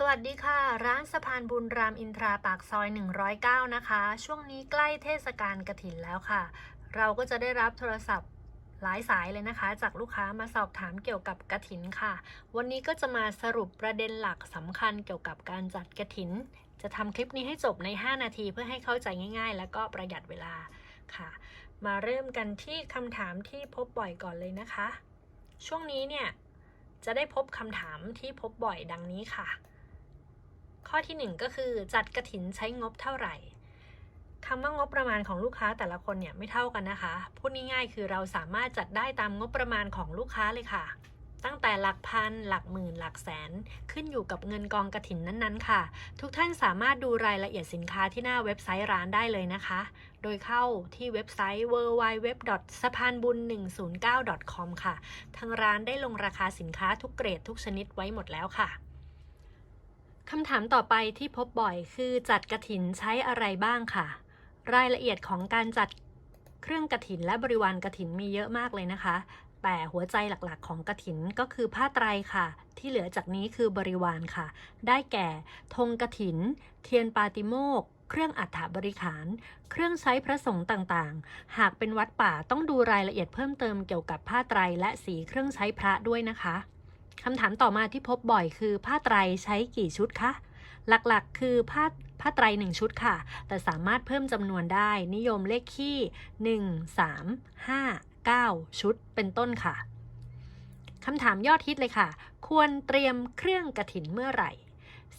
สวัสดีค่ะ ร้านสะพานบุญรามอินทราปากซอย 109 นะคะ ช่วงนี้ใกล้เทศกาลกระถินแล้วค่ะ เราก็จะได้รับโทรศัพท์หลายสายเลยนะคะ จากลูกค้ามาสอบถามเกี่ยวกับกระถินค่ะ วันนี้ก็จะมาสรุปประเด็นหลักสำคัญเกี่ยวกับการจัดกระถิน จะทำคลิปนี้ให้จบใน 5 นาทีเพื่อให้เข้าใจง่าย ๆ แล้วก็ประหยัดเวลาค่ะ มาเริ่มกันที่คำถามที่พบบ่อยก่อนเลยนะคะ ช่วงนี้เนี่ยจะได้พบคำถามที่พบบ่อยดังนี้ค่ะ ข้อที่ 1 ก็คือจัดกระถินใช้งบเท่าไหร่คำว่างบประมาณของลูกค้าแต่ละคนเนี่ยไม่เท่ากันนะคะ พูดง่ายๆคือเราสามารถจัดได้ตามงบประมาณของลูกค้าเลยค่ะ ตั้งแต่หลักพัน หลักหมื่น หลักแสน ขึ้นอยู่กับเงินกองกระถินนั้นๆ ค่ะ ทุกท่านสามารถดูรายละเอียดสินค้าที่หน้าเว็บไซต์ร้านได้เลยนะคะ โดยเข้าที่เว็บไซต์ www. สะพานบุญ109 com ค่ะ ทางร้านได้ลงราคาสินค้าทุกเกรดทุกชนิดไว้หมดแล้วค่ะ คำถามต่อไปที่พบบ่อยคือจัดกระถินใช้อะไรบ้างค่ะ รายละเอียดของการจัดเครื่องกระถินและบริวารกระถินมีเยอะมากเลยนะคะ แต่หัวใจหลักๆ ของกระถินก็คือผ้าไตรค่ะ ที่เหลือจากนี้คือบริวารค่ะ ได้แก่ธงกระถิน เทียนปาติโมกเครื่องอัฐบริขาร เครื่องใช้พระสงฆ์ต่างๆ หากเป็นวัดป่าต้องดูรายละเอียดเพิ่มเติมเกี่ยวกับผ้าไตรและสีเครื่องใช้พระด้วยนะคะ คำถามต่อมาที่พบบ่อยคือผ้าไตรใช้กี่ชุดคะ หลักๆ คือผ้าผ้าไตรหนึ่งชุดค่ะ แต่สามารถเพิ่มจำนวนได้ นิยมเลขคี่1 3 5 9 ชุดเป็นต้นค่ะคำถามยอดฮิตเลยค่ะ ควรเตรียมเครื่องกระถินเมื่อไหร่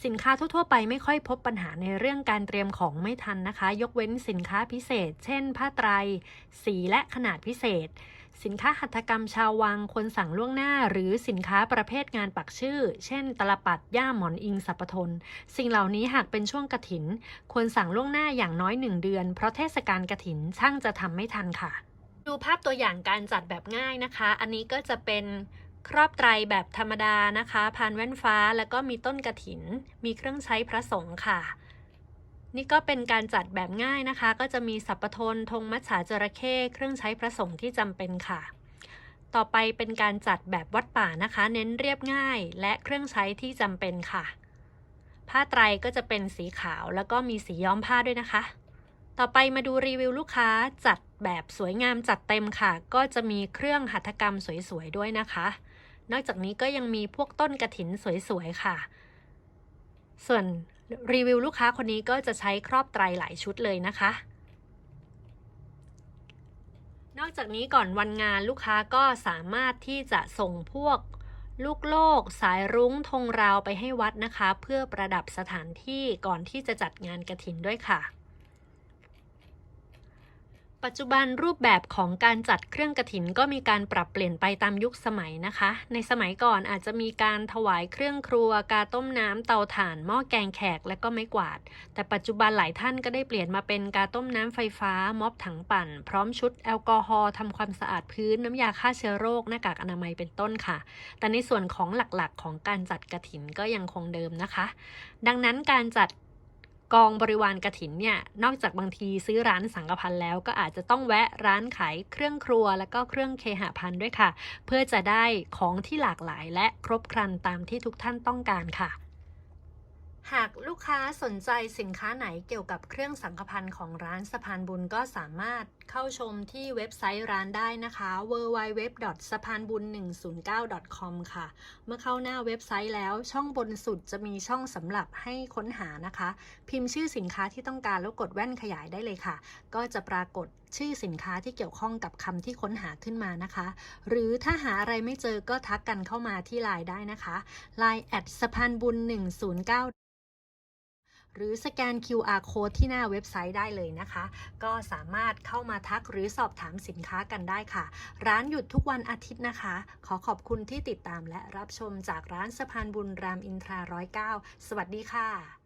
สินค้าทั่วๆไปไม่ค่อยพบปัญหาในเรื่องการเตรียมของไม่ทันนะคะ ยกเว้นสินค้าพิเศษ เช่น ผ้าไตร สีและขนาดพิเศษ สินค้าหัตถกรรมชาววังควรสั่งล่วงหน้า หรือสินค้าประเภทงานปักชื่อ เช่น ตลปัดย่าหมอนอิงสัปทน สิ่งเหล่านี้หากเป็นช่วงกระถิน ควรสั่งล่วงหน้าอย่างน้อยหนึ่งเดือน เพราะเทศกาลกระถินช่างจะทำไม่ทันค่ะ ดูภาพตัวอย่างการจัดแบบง่ายนะคะ อันนี้ก็จะเป็น ครอบไตรแบบธรรมดานะคะพานแว่นฟ้าแล้วก็มีต้นกระถิน มีเครื่องใช้พระสงฆ์ค่ะ นี่ก็เป็นการจัดแบบง่ายนะคะ ก็จะมีสัพพทนธงมัจฉาจระเข้เครื่องใช้พระสงฆ์ที่จำเป็นค่ะ ต่อไปเป็นการจัดแบบวัดป่านะคะ เน้นเรียบง่าย และเครื่องใช้ที่จำเป็นค่ะ ผ้าไตรก็จะเป็นสีขาวแล้วก็มีสีย้อมผ้าด้วยนะคะ ต่อไปมาดูรีวิวลูกค้าจัดแบบสวยงามจัดเต็มค่ะ ก็จะมีเครื่องหัตถกรรมสวยๆด้วยนะคะ นอกจากนี้ก็ยังมีพวกต้นกระถินสวยๆค่ะ ส่วนรีวิวลูกค้าคนนี้ก็จะใช้ครอบไตรหลายชุดเลยนะคะ นอกจากนี้ก่อนวันงานลูกค้าก็สามารถที่จะส่งพวกลูกโลก สายรุ้งธงราวไปให้วัดนะคะ เพื่อประดับสถานที่ก่อนที่จะจัดงานกระถินด้วยค่ะ ปัจจุบันรูปแบบของการจัดเครื่องกระถินก็มีการปรับเปลี่ยนไปตามยุคสมัยนะคะ ในสมัยก่อนอาจจะมีการถวายเครื่องครัว กาต้มน้ำเตาถ่าน หม้อแกงแขกและก็ไม้กวาด แต่ปัจจุบันหลายท่านก็ได้เปลี่ยนมาเป็นกาต้มน้ำไฟฟ้า ม็อบถังปั่น พร้อมชุดแอลกอฮอล์ทำความสะอาดพื้นน้ำยาฆ่าเชื้อโรคหน้ากากอนามัยเป็นต้นค่ะ แต่ในส่วนของหลักๆ ของการจัดกระถินก็ยังคงเดิมนะคะ ดังนั้นการจัด กองบริวารกระถินเนี่ยนอกจากบางทีซื้อร้านสังกพันแล้วก็อาจจะต้องแวะร้านขายเครื่องครัว และก็เครื่องเคหพันด้วยค่ะ เพื่อจะได้ของที่หลากหลายและครบครันตามที่ทุกท่านต้องการค่ะ หากลูกค้าสนใจสินค้าไหนเกี่ยวกับเครื่องสังฆพันธ์ของร้านสะพานบุญก็สามารถเข้าชมที่เว็บไซต์ร้านได้นะคะ www. สะพานบุญ109 com ค่ะ เมื่อเข้าหน้าเว็บไซต์แล้วช่องบนสุดจะมีช่องสำหรับให้ค้นหานะคะ พิมพ์ชื่อสินค้าที่ต้องการแล้วกดแว่นขยายได้เลยค่ะ ก็จะปรากฏ ชื่อสินค้าที่เกี่ยวข้องกับคำที่ค้นหาขึ้นมานะคะ หรือถ้าหาอะไรไม่เจอก็ทักกันเข้ามาที่ไลน์ได้นะคะ Line แอดสะพานบุญ 109หรือสแกน QR code ที่หน้าเว็บไซต์ได้เลยนะคะ ก็สามารถเข้ามาทักหรือสอบถามสินค้ากันได้ค่ะ ร้านหยุดทุกวันอาทิตย์นะคะ ขอขอบคุณที่ติดตามและรับชมจากร้านสะพานบุญรามอินทรา109 สวัสดีค่ะ